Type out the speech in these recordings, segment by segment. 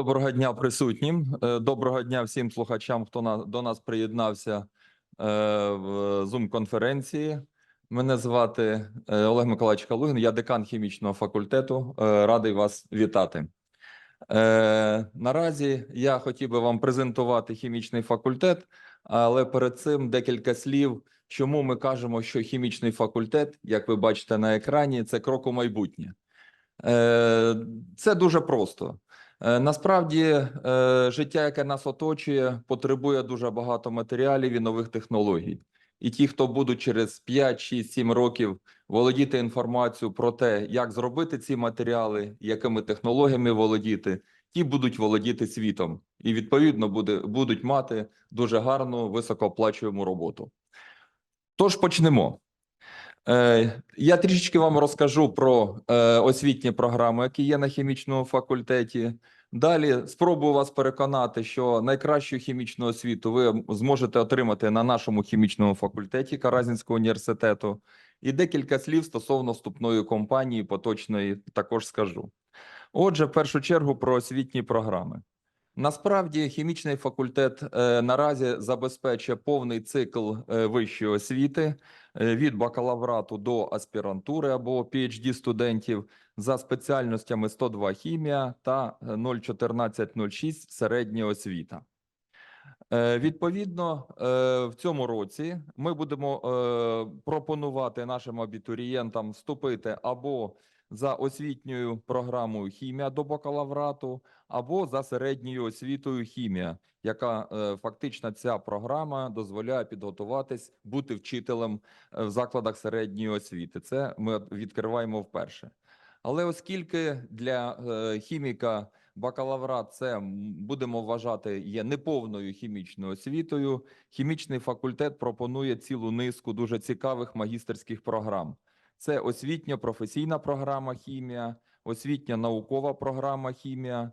Доброго дня присутнім. Е, Доброго дня всім слухачам, хто до нас приєднався е, в Zoom-конференції. Мене звати е, Олег Миколаївич Калугін, я декан хімічного факультету. Радий вас вітати. Наразі я хотів би вам презентувати хімічний факультет, але перед цим декілька слів, чому ми кажемо, що хімічний факультет, як ви бачите на екрані, це крок у майбутнє. Це дуже просто. Е, Насправді, е, життя, яке нас оточує, потребує дуже багато матеріалів і нових технологій. І ті, хто будуть через 5, 6, 7 років володіти інформацією про те, як зробити ці матеріали, якими технологіями володіти, ті будуть володіти світом і відповідно буде, будуть мати дуже гарну високооплачуємо роботу. Тож почнемо. Е, Я трішечки вам розкажу про е, освітні програми, які є на хімічному факультеті. Далі спробую вас переконати, що найкращу хімічну освіту ви зможете отримати на нашому хімічному факультеті Каразінського університету. І декілька слів стосовно вступної компанії поточної також скажу. Отже, в першу чергу про освітні програми. Насправді, хімічний факультет е, наразі забезпечує повний цикл вищої освіти від бакалаврату до аспірантури або PhD студентів за спеціальностями 102 хімія та е, 01406 середня освіта. Е, Відповідно, е, в цьому році ми будемо е, пропонувати нашим абітурієнтам вступити або за освітньою програмою хімія до бакалаврату, або за середньою освітою хімія, яка е, фактично ця програма дозволяє підготуватись бути вчителем е, в закладах середньої освіти. Це ми відкриваємо вперше. Але оскільки для е, хіміка бакалаврат це будемо вважати є неповною хімічною освітою, хімічний факультет пропонує цілу низку дуже цікавих магістерських програм. Це освітньо-професійна програма хімія, освітньо-наукова програма хімія,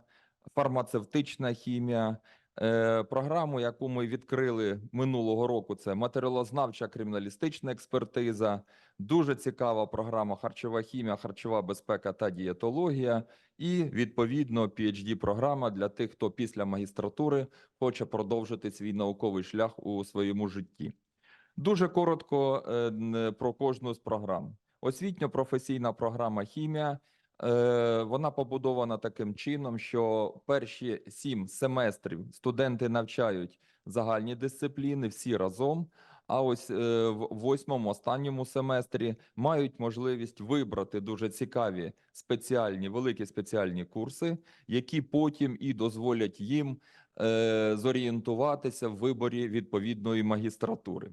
фармацевтична хімія. Е, програму, яку ми відкрили минулого року, це матеріалознавча криміналістична експертиза, дуже цікава програма харчова хімія, харчова безпека та дієтологія, і відповідно PhD програма для тих, хто після магістратури хоче продовжити свій науковий шлях у своєму житті. Дуже коротко е, про кожну з програм. Освітньо-професійна програма хімія. е, Вона побудована таким чином, що перші сім семестрів студенти навчають загальні дисципліни всі разом. А ось е, в восьмому останньому семестрі мають можливість вибрати дуже цікаві спеціальні великі спеціальні курси, які потім і дозволять їм е, зорієнтуватися в виборі відповідної магістратури.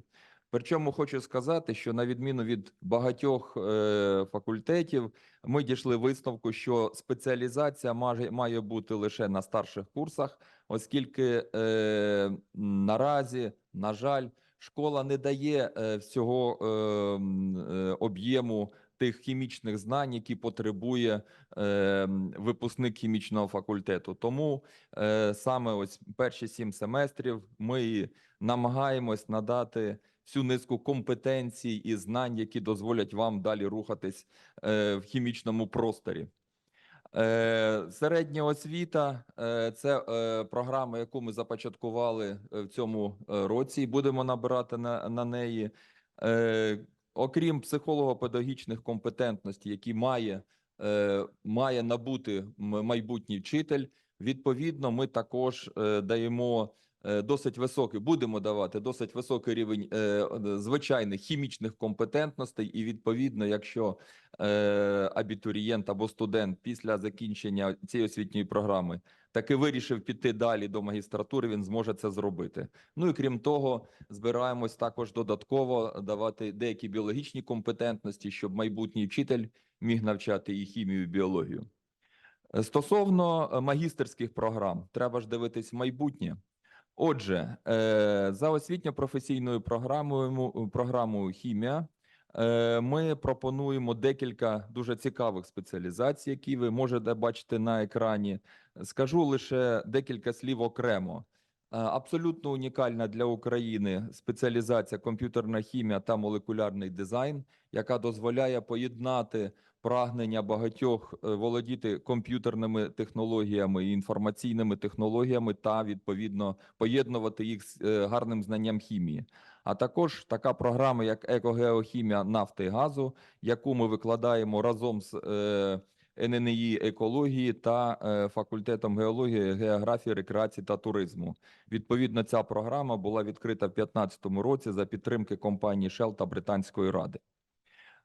Причому хочу сказати, що на відміну від багатьох е, факультетів, ми дійшли висновку, що спеціалізація має, має бути лише на старших курсах, оскільки е, наразі, на жаль, школа не дає е, всього е, е, об'єму тих хімічних знань, які потребує е, випускник хімічного факультету. Тому е, саме ось перші сім семестрів ми намагаємось надати всю низку компетенцій і знань, які дозволять вам далі рухатись е, в хімічному просторі. Е, Середня освіта е, це програма, яку ми започаткували в цьому році, і будемо набирати на, на неї. Окрім психолого-педагогічних компетентностей, які має, має набути майбутній вчитель, відповідно, ми також даємо досить високий, будемо давати досить високий рівень е, е, звичайних хімічних компетентностей, і відповідно, якщо е, абітурієнт або студент після закінчення цієї освітньої програми таки вирішив піти далі до магістратури, він зможе це зробити. Ну і крім того, збираємось також додатково давати деякі біологічні компетентності, щоб майбутній вчитель міг навчати і хімію, і біологію. Е, Стосовно е, магістерських програм, треба ж дивитись майбутнє. Отже, е, за освітньо-професійною програмою, програмою хімія е, ми пропонуємо декілька дуже цікавих спеціалізацій, які ви можете бачити на екрані. Скажу лише декілька слів окремо. Е, Абсолютно унікальна для України спеціалізація комп'ютерна хімія та молекулярний дизайн, яка дозволяє поєднати прагнення багатьох е, володіти комп'ютерними технологіями і інформаційними технологіями та відповідно поєднувати їх з е, гарним знанням хімії. А також така програма, як екогеохімія нафти і газу, яку ми викладаємо разом з е, ННІ екології та факультетом геології, географії, рекреації та туризму. Відповідно, ця програма була відкрита в 2015 році за підтримки компанії Shell та Британської ради.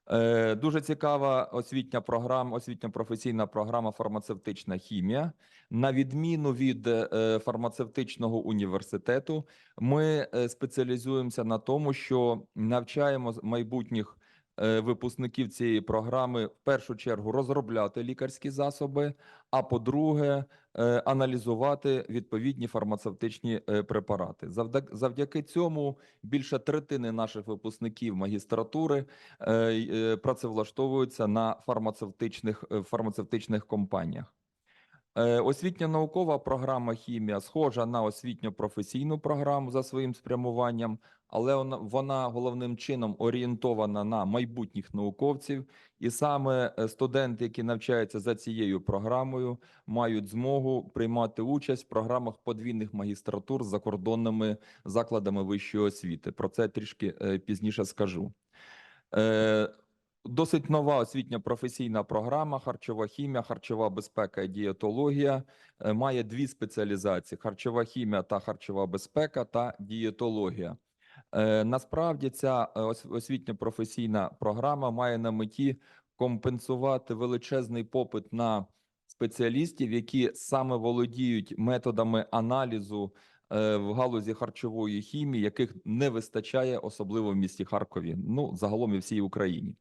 Е, Дуже цікава освітня програма, освітня професійна програма фармацевтична хімія. На відміну від е, фармацевтичного університету, ми е, спеціалізуємося на тому, що навчаємо майбутніх випускників цієї програми в першу чергу розробляти лікарські засоби, а по-друге, е, аналізувати відповідні фармацевтичні е, препарати. Завдяки, цьому більше третини наших випускників магістратури е, е, працевлаштовуються на фармацевтичних е, фармацевтичних компаніях. Е, Освітньо-наукова програма хімія схожа на освітньо-професійну програму за своїм спрямуванням, але вона, головним чином орієнтована на майбутніх науковців, і саме е, студенти, які навчаються за цією програмою, мають змогу приймати участь в програмах подвійних магістратур з закордонними закладами вищої освіти. Про це трішки е, пізніше скажу. Е, Досить нова освітньо-професійна програма харчова хімія, харчова безпека і дієтологія. Має дві спеціалізації: харчова хімія та харчова безпека та дієтологія. Е, Насправді ця е, освітньо-професійна програма має на меті компенсувати величезний попит на спеціалістів, які саме володіють методами аналізу е, в галузі харчової хімії, яких не вистачає, особливо в місті Харкові. Ну загалом і всій Україні.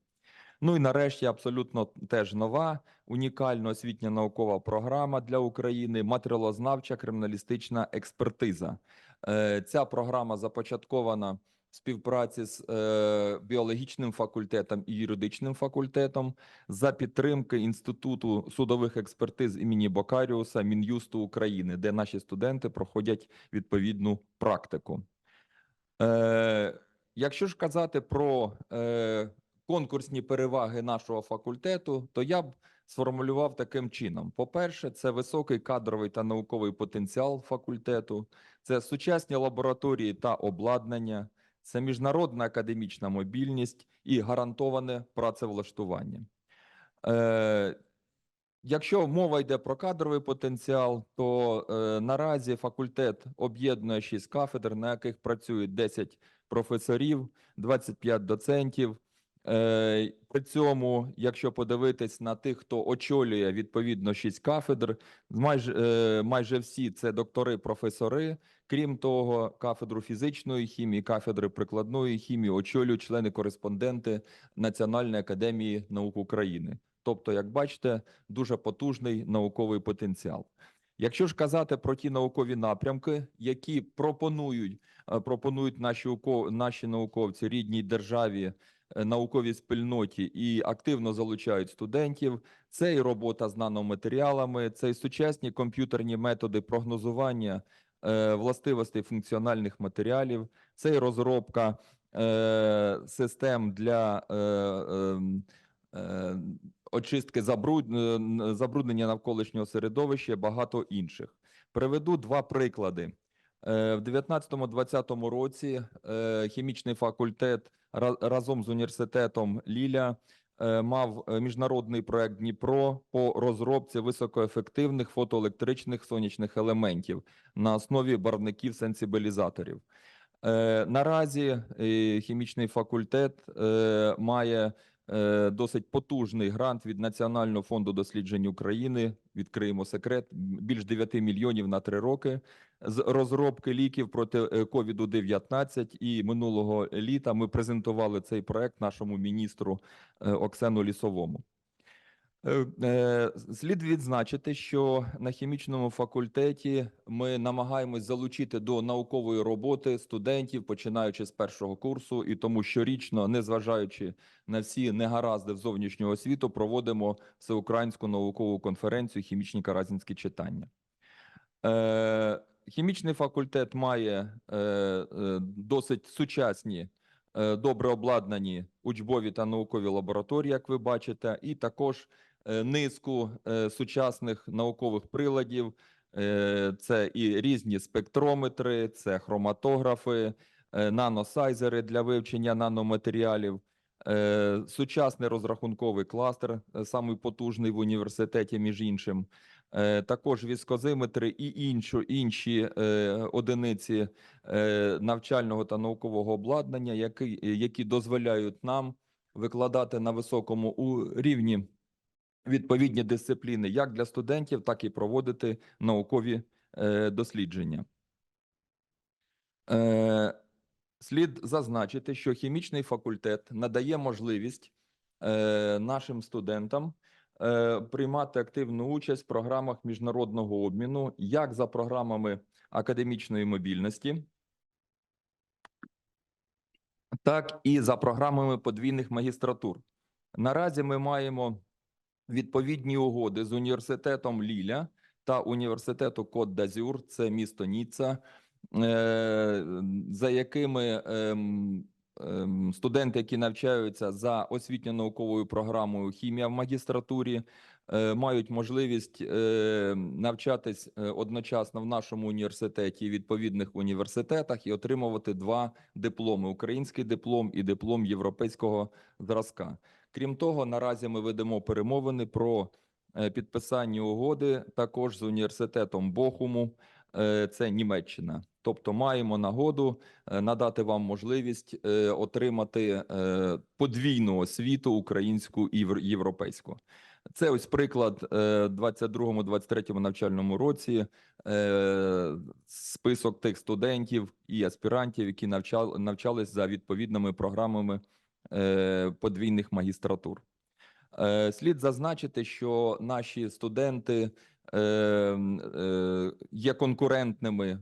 Ну і нарешті абсолютно теж нова унікальна освітня наукова програма для України матеріалознавча криміналістична експертиза. Е, Ця програма започаткована в співпраці з е, біологічним факультетом і юридичним факультетом за підтримки Інституту судових експертиз імені Бокаріуса Мін'юсту України, де наші студенти проходять відповідну практику. Е, якщо ж казати про конкурсні переваги нашого факультету, то я б сформулював таким чином: по-перше, це високий кадровий та науковий потенціал факультету, це сучасні лабораторії та обладнання, це міжнародна академічна мобільність і гарантоване працевлаштування. Е, Якщо мова йде про кадровий потенціал, то е, наразі факультет об'єднує 6 кафедр, на яких працюють 10 професорів, 25 доцентів. Е, при цьому, якщо подивитись на тих, хто очолює відповідно 6 кафедр, майже, майже всі це доктори-професори. Крім того, кафедру фізичної хімії, кафедри прикладної хімії очолюють члени-кореспонденти Національної академії наук України. Тобто, як бачите, дуже потужний науковий потенціал. Якщо ж казати про ті наукові напрямки, які пропонують, е, пропонують наші, наші науковці рідній державі, науковій спільноті і активно залучають студентів, це і робота з наноматеріалами, це і сучасні комп'ютерні методи прогнозування е, властивостей функціональних матеріалів, це і розробка е, систем для е, ем, е, очистки забруд... е, забруднення навколишнього середовища, багато інших. Приведу два приклади. Е, В 19-20 році е, хімічний факультет разом з університетом Ліля е, мав е, міжнародний проект Дніпро по розробці високоефективних фотоелектричних сонячних елементів на основі барвників сенсибілізаторів. Е, Наразі хімічний факультет має досить потужний грант від Національного фонду досліджень України. Відкриємо секрет більш 9 мільйонів на три роки з розробки ліків проти ковіду 19 І минулого літа ми презентували цей проект нашому міністру е, Оксену Лісовому. Е, е, Слід відзначити, що на хімічному факультеті ми намагаємось залучити до наукової роботи студентів, починаючи з першого курсу, і тому щорічно, незважаючи на всі негаразди в зовнішнього світу, проводимо всеукраїнську наукову конференцію Хімічні каразінські читання. Е, Хімічний факультет має досить сучасні добре обладнані учбові та наукові лабораторії, як ви бачите, і також низку е, сучасних наукових приладів. Е, Це і різні спектрометри, це хроматографи, е, наносайзери для вивчення наноматеріалів, е, сучасний розрахунковий кластер, е, самий потужний в університеті, між іншим, е, також віскозиметри і інші е, одиниці е, навчального та наукового обладнання, які, які дозволяють нам викладати на високому рівні відповідні дисципліни як для студентів, так і проводити наукові е, дослідження. Е, Слід зазначити, що хімічний факультет надає можливість е, нашим студентам приймати активну участь в програмах міжнародного обміну, як за програмами академічної мобільності, так і за програмами подвійних магістратур. Наразі ми маємо відповідні угоди з університетом Ліля та університету Кот d'Azur, це місто Ніцца, е, за якими ем, ем, студенти, які навчаються за освітньо-науковою програмою хімія в магістратурі, е, мають можливість е, навчатись одночасно в нашому університеті і відповідних університетах і отримувати два дипломи: український диплом і диплом європейського зразка. Крім того, наразі ми ведемо перемовини про е, підписання угоди також з університетом Бохуму, е, це Німеччина. Тобто, маємо нагоду е, надати вам можливість отримати подвійну освіту українську і євр- європейську. Це ось приклад е, 22-23 навчальному році. Список тих студентів і аспірантів, які навчали навчались за відповідними програмами подвійних магістратур. Е, Слід зазначити, що наші студенти е, е, є конкурентними е,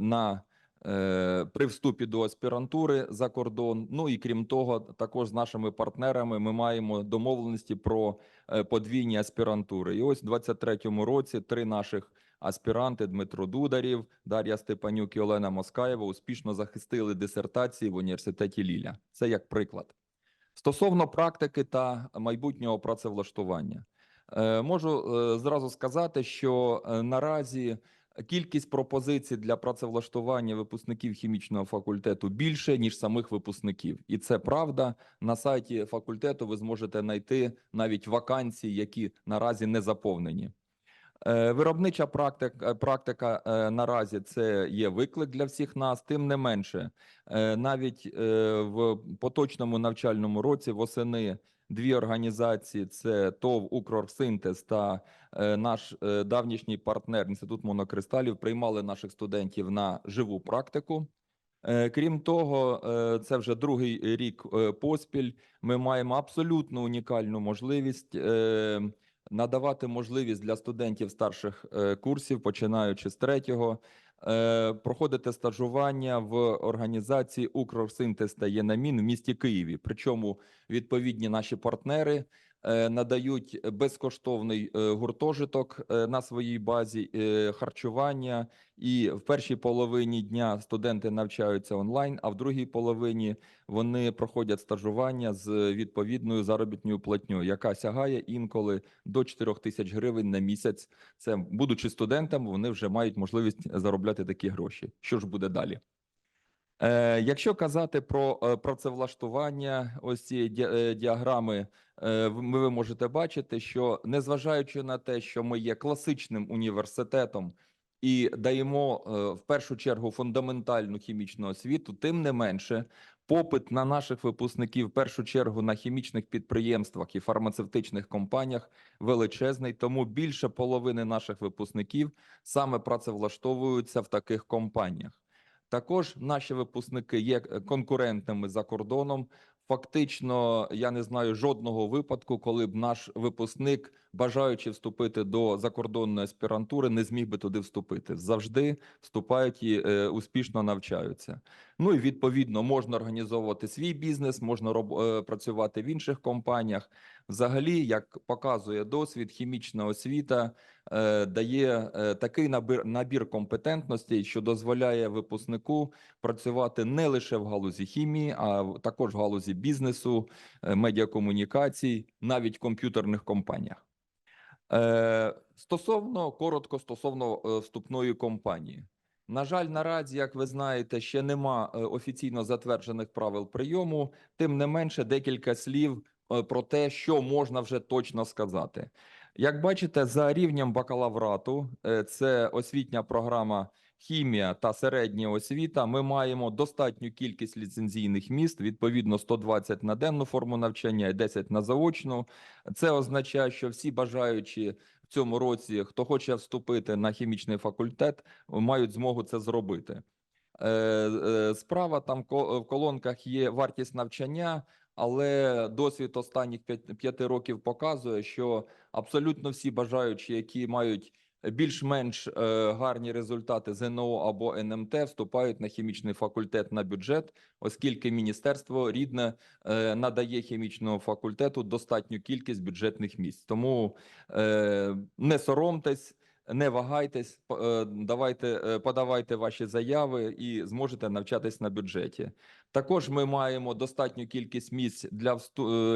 на е, при вступі до аспірантури за кордон. Ну і крім того, також з нашими партнерами ми маємо домовленості про е, подвійні аспірантури. І ось у 23-му році три наших аспіранти Дмитро Дударів, Дар'я Степанюк і Олена Москаєва успішно захистили дисертації в університеті Ліля. Це як приклад. Стосовно практики та майбутнього працевлаштування, е, можу е, зразу сказати, що е, наразі кількість пропозицій для працевлаштування випускників хімічного факультету більше ніж самих випускників, і це правда. На сайті факультету ви зможете знайти навіть вакансії, які наразі не заповнені. Е, Виробнича практика, практика е, наразі це є виклик для всіх нас. Тим не менше, е, навіть е, в поточному навчальному році восени дві організації: це ТОВ «Укрсинтез» та е, наш е, давнішній партнер Інститут монокристалів приймали наших студентів на живу практику. Е, Крім того, е, це вже другий рік е, поспіль. Ми маємо абсолютно унікальну можливість е, надавати можливість для студентів старших е, курсів, починаючи з третього, е, проходити стажування в організації «Укрсинтез» та «Єнамін» в місті Києві. Причому відповідні наші партнери надають безкоштовний е, гуртожиток е, на своїй базі, е, харчування, і в першій половині дня студенти навчаються онлайн, а в другій половині вони проходять стажування з відповідною заробітною платньою, яка сягає інколи до 4 тисяч гривень на місяць. Це будучи студентами, вони вже мають можливість заробляти такі гроші. Що ж буде далі? Е, якщо казати про е, працевлаштування, ось ці ді- е, діаграми, е, ви можете бачити, що незважаючи на те, що ми є класичним університетом і даємо в першу чергу фундаментальну хімічну освіту, тим не менше, попит на наших випускників, в першу чергу на хімічних підприємствах і фармацевтичних компаніях величезний. Тому більше половини наших випускників саме працевлаштовуються в таких компаніях. Також наші випускники є е, конкурентними за кордоном. Фактично, я не знаю жодного випадку, коли б наш випускник, бажаючи вступити до закордонної аспірантури, не зміг би туди вступити. Завжди вступають і е, успішно навчаються. Ну і відповідно можна організовувати свій бізнес, можна роб, е, працювати в інших компаніях. Взагалі, як показує досвід, хімічна освіта е, дає е, такий набір, набір компетентностей, що дозволяє випускнику працювати не лише в галузі хімії, а також в галузі бізнесу, е, медіакомунікацій, навіть комп'ютерних компаніях. Е, Стосовно коротко стосовно е, вступної компанії. На жаль, наразі, як ви знаєте, ще нема е, офіційно затверджених правил прийому. Тим не менше, декілька слів про те, що можна вже точно сказати. Як бачите, за рівнем бакалаврату, е, це освітня програма хімія та середня освіта. Ми маємо достатню кількість ліцензійних міст, відповідно 120 на денну форму навчання і 10 на заочну. Це означає, що всі бажаючі в цьому році, хто хоче вступити на хімічний факультет, мають змогу це зробити. Е, е, Справа там в колонках є вартість навчання, але досвід останніх п'ять- п'яти років показує, що абсолютно всі бажаючі, які мають більш-менш е, гарні результати ЗНО або НМТ, вступають на хімічний факультет на бюджет, оскільки міністерство рідне е, надає хімічному факультету достатню кількість бюджетних місць. Тому е, не соромтесь, не вагайтесь, давайте подавайте ваші заяви і зможете навчатись на бюджеті. Також ми маємо достатню кількість місць для е,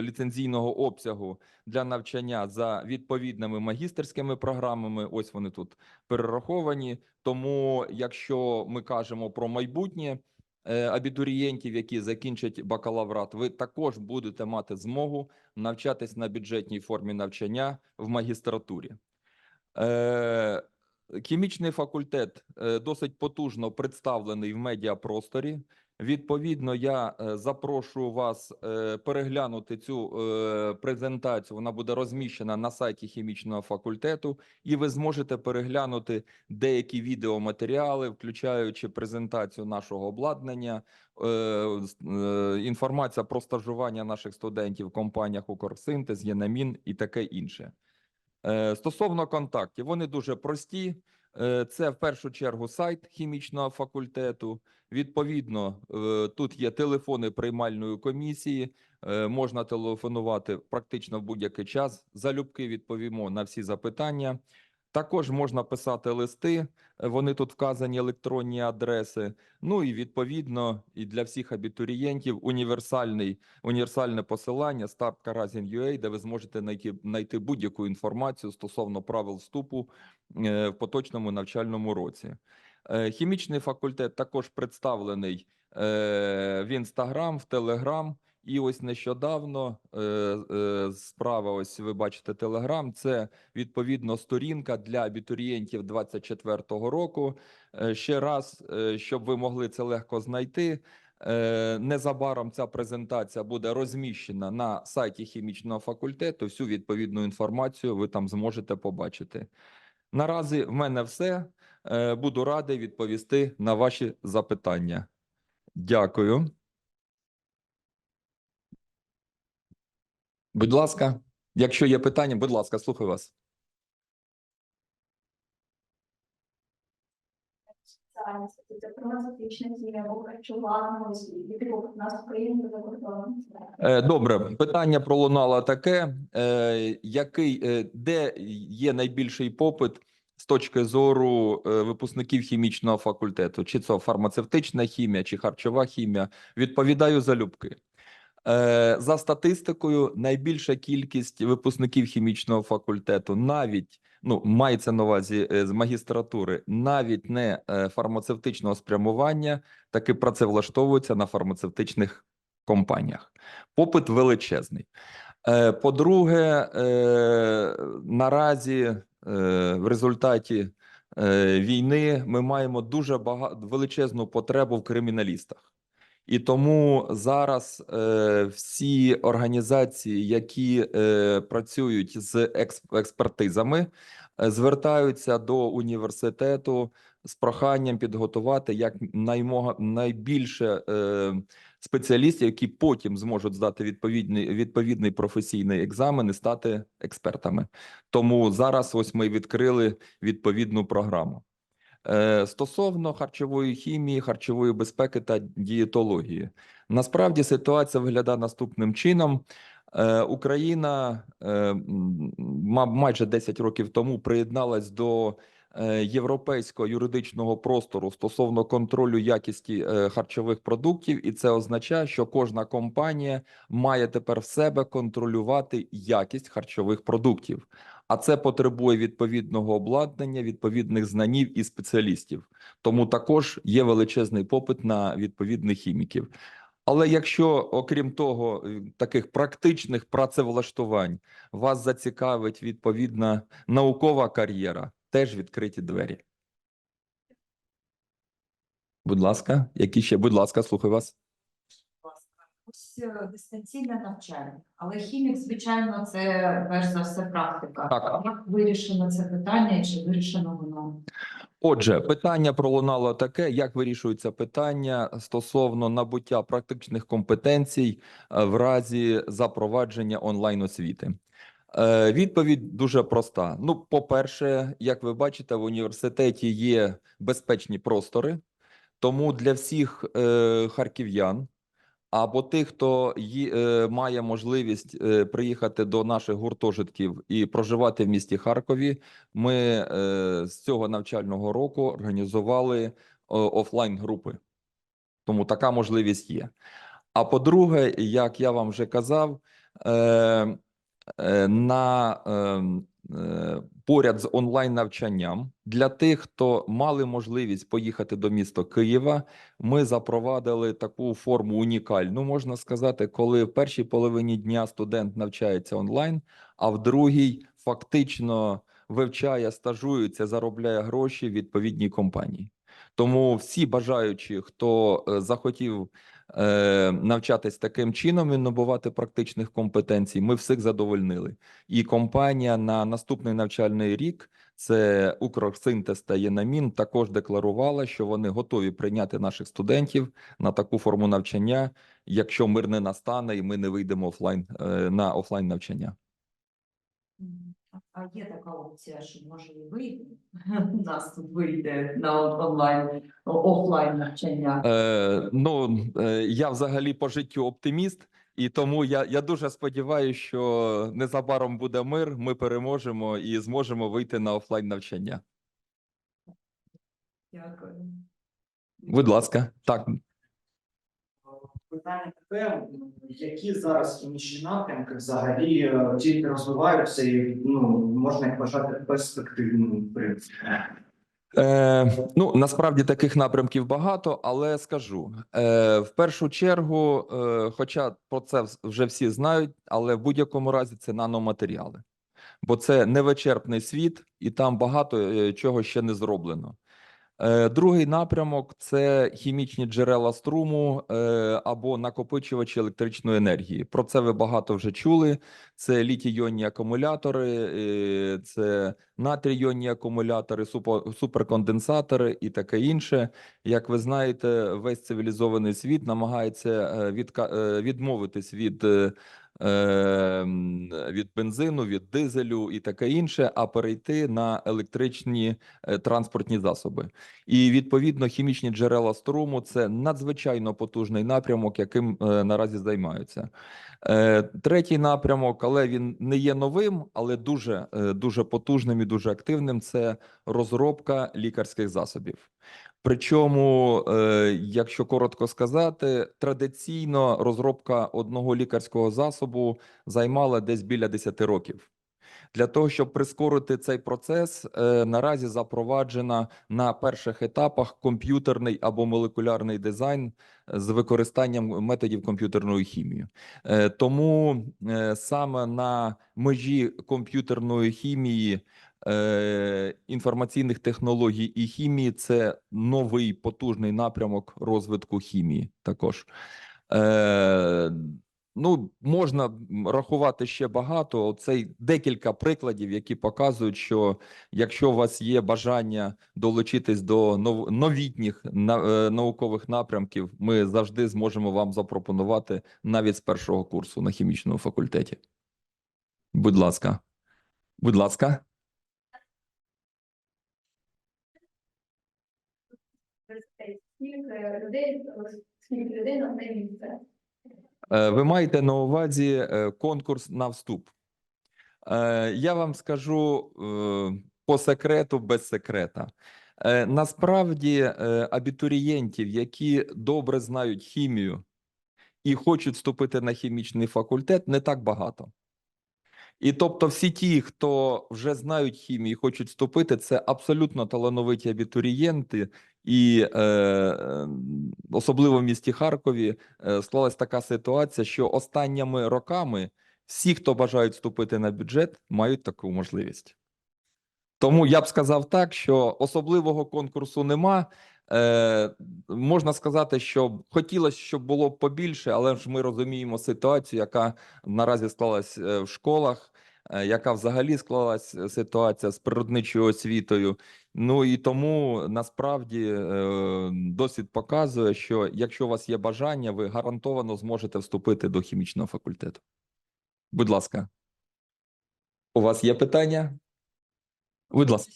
ліцензійного обсягу для навчання за відповідними магістерськими програмами. Ось вони тут перераховані. Тому, якщо ми кажемо про майбутнє е, абітурієнтів, які закінчать бакалаврат, ви також будете мати змогу навчатись на бюджетній формі навчання в магістратурі. Е, Хімічний факультет е, досить потужно представлений в медіапросторі. Відповідно, я е, запрошую вас е, переглянути цю презентацію. Вона буде розміщена на сайті хімічного факультету, і ви зможете переглянути деякі відеоматеріали, включаючи презентацію нашого обладнання, інформація про стажування наших студентів в компаніях Укрсинтез, Єнамін і таке інше. Е, Стосовно контактів, вони дуже прості. Е, Це в першу чергу сайт хімічного факультету. Відповідно, е, тут є телефони приймальної комісії. Можна телефонувати практично в будь-який час. Залюбки відповімо на всі запитання. Також можна писати листи. е, Вони тут вказані електронні адреси. Ну і відповідно, і для всіх абітурієнтів універсальний універсальне посилання start.karazin.ua, де ви зможете знайти, знайти будь-яку інформацію стосовно правил вступу е, в поточному навчальному році. Е, Хімічний факультет також представлений в Інстаграм, в Телеграм. І ось нещодавно е, е, справа, ось ви бачите Телеграм. Це відповідно сторінка для абітурієнтів 24-го року. Е, Ще раз, щоб ви могли це легко знайти. Незабаром ця презентація буде розміщена на сайті хімічного факультету. Всю відповідну інформацію ви там зможете побачити. Наразі в мене все. Буду радий відповісти на ваші запитання. Дякую. Будь ласка, якщо є питання, будь ласка, слухаю вас. Е, Добре, питання пролунало таке: е, який е, де є найбільший попит з точки зору випускників хімічного факультету? Чи це фармацевтична хімія, чи харчова хімія? Відповідаю залюбки. Е, За статистикою, найбільша кількість випускників хімічного факультету навіть ну мається на увазі е, з магістратури, навіть не е, фармацевтичного спрямування, таки працевлаштовуються на фармацевтичних компаніях. Попит величезний. По-друге, наразі в результаті війни ми маємо дуже багато величезну потребу в криміналістах. І тому зараз е, всі організації, які е, працюють з експ- експертизами, е, звертаються до університету з проханням підготувати як наймога найбільше е, спеціалістів, які потім зможуть здати відповідний відповідний професійний екзамен і стати експертами. Тому зараз ось ми відкрили відповідну програму. Е, Стосовно харчової хімії, харчової безпеки та дієтології, насправді ситуація виглядає наступним чином. Е, Україна е, майже 10 років тому приєдналась до європейського юридичного простору стосовно контролю якісті харчових продуктів, і це означає, що кожна компанія має тепер в себе контролювати якість харчових продуктів. А це потребує відповідного обладнання, відповідних знанів і спеціалістів. Тому також є величезний попит на відповідних хіміків. Але якщо, окрім того, е, таких практичних працевлаштувань вас зацікавить відповідна наукова кар'єра, теж відкриті двері. Будь ласка, які ще? Будь ласка, слухаю вас. Ось е, дистанційне навчання, але хімік, звичайно, це перш за все практика. Так. Як вирішено це питання і чи вирішено воно? Отже, питання пролунало таке: як вирішується питання стосовно набуття практичних компетенцій е, в разі запровадження онлайн освіти? Е, Відповідь дуже проста. Ну, по-перше, як ви бачите, в університеті є безпечні простори, тому для всіх харків'ян або тих, хто є, е, має можливість е, приїхати до наших гуртожитків і проживати в місті Харкові, ми е, з цього навчального року організували офлайн групи. Тому така можливість є. А по-друге, як я вам вже казав, е, е, на е, поряд з онлайн навчанням для тих, хто мали можливість поїхати до міста Києва, ми запровадили таку форму унікальну, можна сказати, коли в першій половині дня студент навчається онлайн, а в другій фактично вивчає, стажується, заробляє гроші в відповідній компанії. Тому всі бажаючі, хто е, захотів е, навчатись таким чином і набувати практичних компетенцій, ми всіх задовольнили. І компанія на наступний навчальний рік, це Укрсинтез та Єнамін, також декларувала, що вони готові прийняти наших студентів на таку форму навчання, якщо мир не настане і ми не вийдемо офлайн е, на офлайн навчання. А є така опція, що може і вийде. У нас тут вийде на онлайн офлайн навчання. Е, ну е, я взагалі по життю оптиміст, і тому я, я дуже сподіваюся, що незабаром буде мир. Ми переможемо і зможемо вийти на офлайн навчання. Дякую. Будь ласка, так Питання таке, які зараз хімічні напрямки взагалі е, тільки розвиваються і ну можна їх вважати перспективними в принципі. Е, ну насправді таких напрямків багато, але скажу е, в першу чергу, е, хоча про це вже всі знають, але в будь-якому разі це наноматеріали, бо це невичерпний світ, і там багато е, чого ще не зроблено. Е, Другий напрямок це хімічні джерела струму е, або накопичувачі електричної енергії. Про це ви багато вже чули. Це літій-іонні акумулятори, е, це натрій-іонні акумулятори, суперконденсатори і таке інше. Як ви знаєте, весь цивілізований світ намагається відмовитись від. Е, е, м, Від бензину, від дизелю і таке інше, а перейти на електричні е, транспортні засоби. І відповідно хімічні джерела струму це надзвичайно потужний напрямок, яким е, наразі займаються. Е, Третій напрямок, але він не є новим, але дуже дуже потужним і дуже активним. Це розробка лікарських засобів. Причому, е, якщо коротко сказати, традиційно розробка одного лікарського засобу займала десь біля 10 років. Для того щоб прискорити цей процес, е, наразі запроваджена на перших етапах комп'ютерний або молекулярний дизайн з використанням методів комп'ютерної хімії. Е, Тому саме на межі комп'ютерної хімії, інформаційних технологій і хімії це новий потужний напрямок розвитку хімії. Також Е, Ну, можна рахувати ще багато. Це декілька прикладів, які показують, що якщо у вас є бажання долучитись до нов- новітніх е, наукових напрямків, ми завжди зможемо вам запропонувати навіть з першого курсу на хімічному факультеті. Будь ласка, будь ласка. Е, Ви маєте на увазі е, конкурс на вступ. Е, Я вам скажу по секрету, без секрета. Насправді абітурієнтів, які добре знають хімію і хочуть вступити на хімічний факультет, не так багато. І тобто, всі ті, хто вже знають хімію і хочуть вступити, це абсолютно талановиті абітурієнти, і е, е, особливо в місті Харкові е, склалась така ситуація, що останніми роками всі, хто бажають вступити на бюджет, мають таку можливість. Тому я б сказав так, що особливого конкурсу нема. Е, можна сказати, що хотілося, щоб було побільше, але ж ми розуміємо ситуацію, яка наразі склалась е, в школах, яка взагалі склалась ситуація з природничою освітою. Ну і тому насправді е, досвід показує, що якщо у вас є бажання, ви гарантовано зможете вступити до хімічного факультету. Будь ласка. У вас є питання? Будь ласка,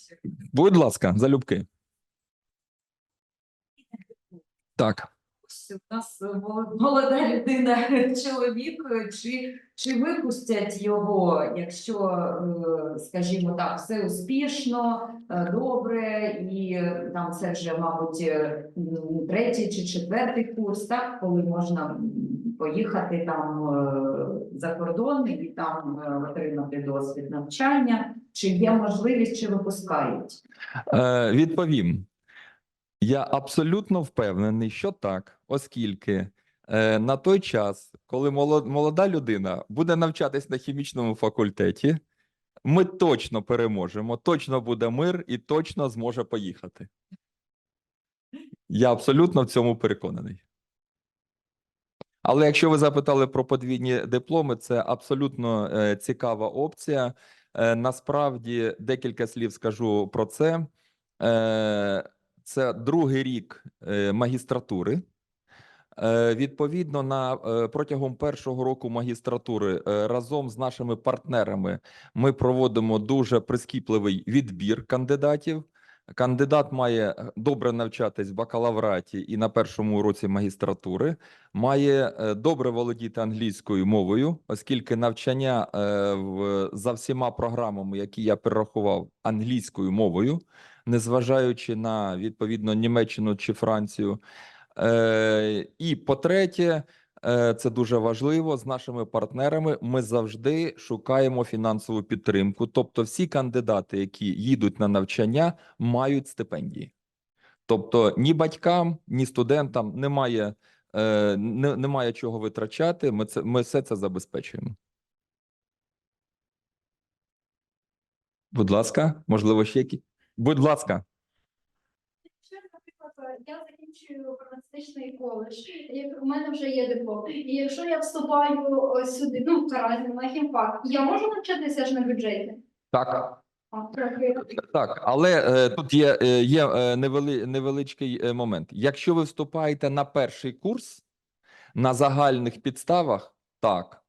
будь ласка, залюбки. Так. Ось у нас молода людина, чоловік, чи, чи випустять його, якщо, е, скажімо так, все успішно, е, добре, і там це вже, мабуть, е, третій чи четвертий курс, так, коли можна поїхати там за кордон і там отримати досвід навчання, чи є можливість, чи випускають? Е, відповім. Я абсолютно впевнений, що так, оскільки е, на той час, коли молода людина буде навчатись на хімічному факультеті, ми точно переможемо, точно буде мир і точно зможе поїхати. Я абсолютно в цьому переконаний. Але якщо ви запитали про подвійні дипломи, це абсолютно е, цікава опція. Е, насправді декілька слів скажу про це. Е, це другий рік е, магістратури. Е, Відповідно, на е, протягом першого року магістратури разом з нашими партнерами ми проводимо дуже прискіпливий відбір кандидатів. Кандидат має добре навчатись в бакалавраті і на першому році магістратури, має добре володіти англійською мовою, оскільки навчання за всіма програмами, які я перерахував, англійською мовою, незважаючи на відповідно Німеччину чи Францію. Е, і по-третє, е, це дуже важливо з нашими партнерами. Ми завжди шукаємо фінансову підтримку. Тобто, всі кандидати, які їдуть на навчання, мають стипендії. Тобто, ні батькам, ні студентам немає, е, не, немає чого витрачати. Ми це ми все це забезпечуємо. Будь ласка, можливо, ще які. Будь ласка. Я закінчую фармацевтичний коледж, і у мене вже є диплом. І якщо я вступаю ось сюди, ну в Каразін, на хімфак, я можу навчатися ж на бюджеті? Так. А, трохи. Так, але е, тут є, е, є е, невели, невеличкий е, момент. Якщо ви вступаєте на перший курс на загальних підставах, так.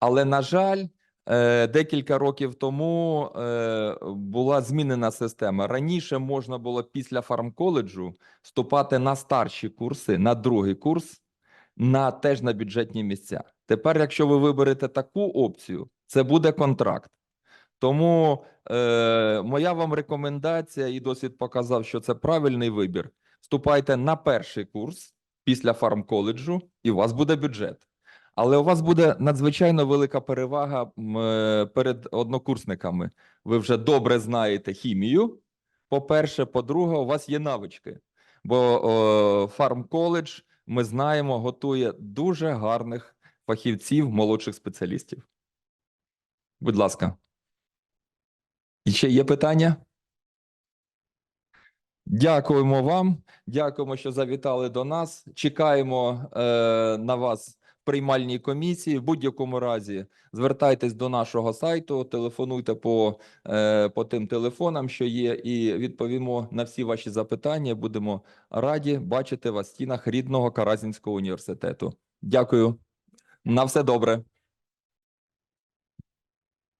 Але, на жаль, декілька років тому е, була змінена система. Раніше можна було після фармколеджу вступати на старші курси, на другий курс, на теж на бюджетні місця. Тепер, якщо ви виберете таку опцію, це буде контракт. Тому е, моя вам рекомендація і досвід показав, що це правильний вибір. Вступайте на перший курс після фармколеджу, і у вас буде бюджет. Але у вас буде надзвичайно велика перевага е, перед однокурсниками. Ви вже добре знаєте хімію. По-перше, по-друге, у вас є навички. Бо фармколедж, ми знаємо, готує дуже гарних фахівців, молодших спеціалістів. Будь ласка. І ще є питання? Дякуємо вам. Дякуємо, що завітали до нас. Чекаємо е, на вас приймальній комісії. В будь-якому разі звертайтесь до нашого сайту, телефонуйте по, е, по тим телефонам, що є, і відповімо на всі ваші запитання. Будемо раді бачити вас в стінах рідного Каразінського університету. Дякую. На все добре.